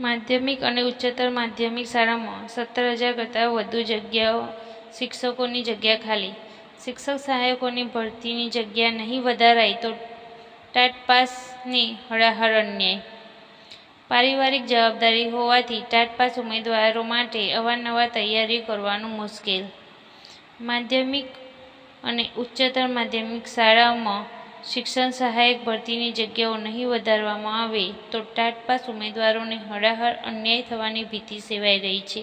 માધ્યમિક અને ઉચ્ચતર માધ્યમિક શાળામાં સત્તર હજાર કરતાં વધુ જગ્યાઓ શિક્ષકોની જગ્યા ખાલી. શિક્ષક સહાયકોની ભરતીની જગ્યા નહીં વધારાય તો ટાટ પાસની હળાહળ અન્યાય. પારિવારિક જવાબદારી હોવાથી ટાટ પાસ ઉમેદવારો માટે અવારનવાર તૈયારી કરવાનું મુશ્કેલ. માધ્યમિક અને ઉચ્ચતર માધ્યમિક શાળાઓમાં શિક્ષણ સહાયક ભરતીની જગ્યાઓ નહીં વધારવામાં આવે તો ટાટ પાસ ઉમેદવારોને હળાહળ અન્યાય થવાની ભીતિ સેવાઈ રહી છે.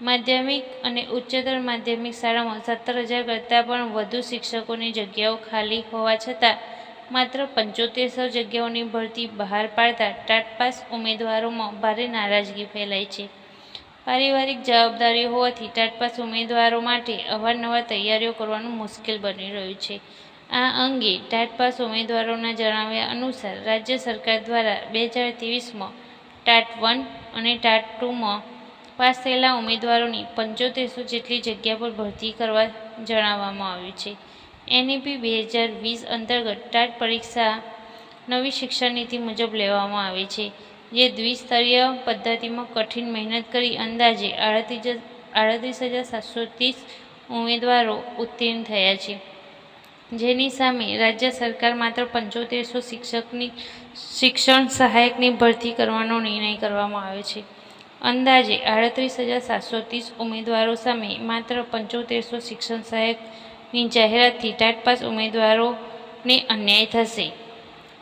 માધ્યમિક અને ઉચ્ચતર માધ્યમિક શાળામાં સત્તર હજાર કરતાં પણ વધુ શિક્ષકોની જગ્યાઓ ખાલી હોવા છતાં માત્ર પંચોતેરસો જગ્યાઓની ભરતી બહાર પાડતા ટાટ પાસ ઉમેદવારોમાં ભારે નારાજગી ફેલાઈ છે. પારિવારિક જવાબદારી હોવાથી ટાટ પાસ ઉમેદવારો માટે અવારનવાર તૈયારીઓ કરવાનું મુશ્કેલ બની રહ્યું છે. આ અંગે ટાટપાસ ઉમેદવારોના જણાવ્યા અનુસાર રાજ્ય સરકાર દ્વારા બે હજાર ત્રેવીસમાં ટાટ વન અને ટાટ ટુમાં પાસ થયેલા ઉમેદવારોની પંચોતેરસો જેટલી જગ્યા પર ભરતી કરવા જણાવવામાં આવ્યું છે. એનઈપી બે હજાર વીસ અંતર્ગત ટાટ પરીક્ષા નવી શિક્ષણ નીતિ મુજબ લેવામાં આવે છે, જે દ્વિસ્તરીય પદ્ધતિમાં કઠિન મહેનત કરી અંદાજે આડત્રીસ આડત્રીસ હજાર સાતસો ત્રીસ ઉમેદવારો ઉત્તીર્ણ થયા છે. જેની સામે રાજ્ય સરકાર માત્ર પંચોતેરસો શિક્ષકની શિક્ષણ સહાયકની ભરતી કરવાનો નિર્ણય કરવામાં આવ્યો છે. અંદાજે આડત્રીસ હજાર સાતસો ત્રીસ ઉમેદવારો સામે માત્ર પંચોતેરસો શિક્ષણ સહાયકની જાહેરાતથી ટાટ પાસ ઉમેદવારોને અન્યાય થશે.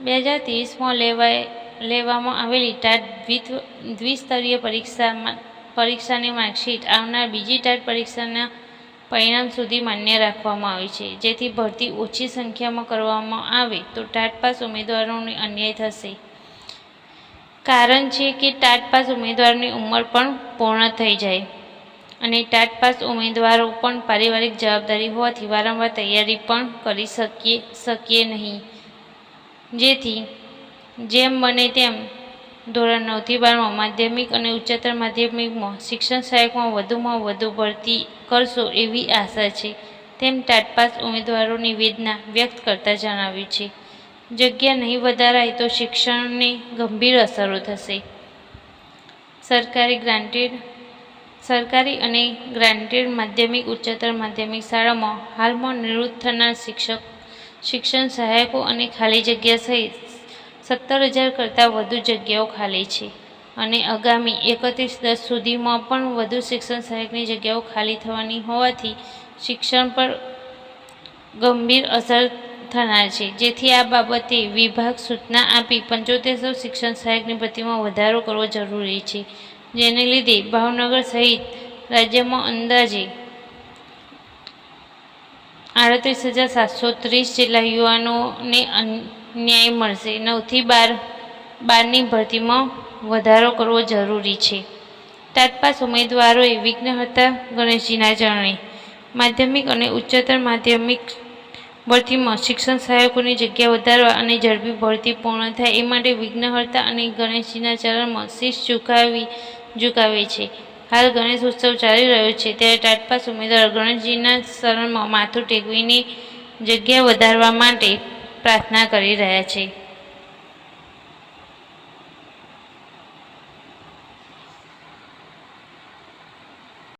બે હજાર ત્રીસમાં લેવાય, લેવામાં આવેલી ટાટ દ્વિસ્તરીય પરીક્ષામાં, પરીક્ષાની માર્કશીટ આવનાર બીજી ટાટ પરીક્ષાના પરિણામ સુધી માન્ય રાખવામાં આવી છે. જેથી ભરતી ઓછી સંખ્યામાં કરવામાં આવે તો ટાટ પાસ ઉમેદવારોને અન્યાય થશે. કારણ છે કે ટાટ પાસ ઉમેદવારોની ઉંમર પણ પૂર્ણ થઈ જાય અને ટાટ પાસ ઉમેદવારો પણ પારિવારિક જવાબદારી હોવાથી વારંવાર તૈયારી પણ કરી શકીએ શકીએ નહીં. જેથી જેમ બને તેમ ધોરણ નવથી બારમાં માધ્યમિક અને ઉચ્ચતર માધ્યમિકમાં શિક્ષણ સહાયકમાં વધુમાં વધુ ભરતી કરશો એવી આશા છે. તેમ ટાટપાસ ઉમેદવારોની વેદના વ્યક્ત કરતા જણાવ્યું છે. જગ્યા નહીં વધારાય તો શિક્ષણને ગંભીર અસરો થશે. સરકારી ગ્રાન્ટેડ, સરકારી અને ગ્રાન્ટેડ માધ્યમિક, ઉચ્ચતર માધ્યમિક શાળામાં હાલમાં નિવૃત્ત થનાર શિક્ષક, શિક્ષણ સહાયકો અને ખાલી જગ્યા સહિત સત્તર હજાર કરતાં વધુ જગ્યાઓ ખાલી છે. અને આગામી એકત્રીસ દસ સુધીમાં પણ વધુ શિક્ષણ સહાયકની જગ્યાઓ ખાલી થવાની હોવાથી શિક્ષણ પર ગંભીર અસર થનાર છે. જેથી આ બાબતે વિભાગ સૂચના આપી પંચોતેરસો શિક્ષણ સહાયકની ભરતીમાં વધારો કરવો જરૂરી છે. જેને લીધે ભાવનગર સહિત રાજ્યમાં અંદાજે આડત્રીસ હજાર સાતસો ત્રીસ જેટલા યુવાનોને ન્યાય મળશે. નવથી બાર, બારની ભરતીમાં વધારો કરવો જરૂરી છે. તાટપાસ ઉમેદવારોએ વિઘ્નહર્તા ગણેશજીના ચરણે. માધ્યમિક અને ઉચ્ચતર માધ્યમિક ભરતીમાં શિક્ષણ સહાયકોની જગ્યા વધારવા અને ઝડપી ભરતી પૂર્ણ થાય એ માટે વિઘ્નહર્તા અને ગણેશજીના ચરણમાં શીશ ઝુકાવી, ઝુકાવે છે. હાલ ગણેશ ઉત્સવ ચાલી રહ્યો છે ત્યારે ટાટપાસ ઉમેદવાર ગણેશજીના શરણમાં માથું ટેકવીને જગ્યા વધારવા માટે પ્રાર્થના કરી રહ્યા છે.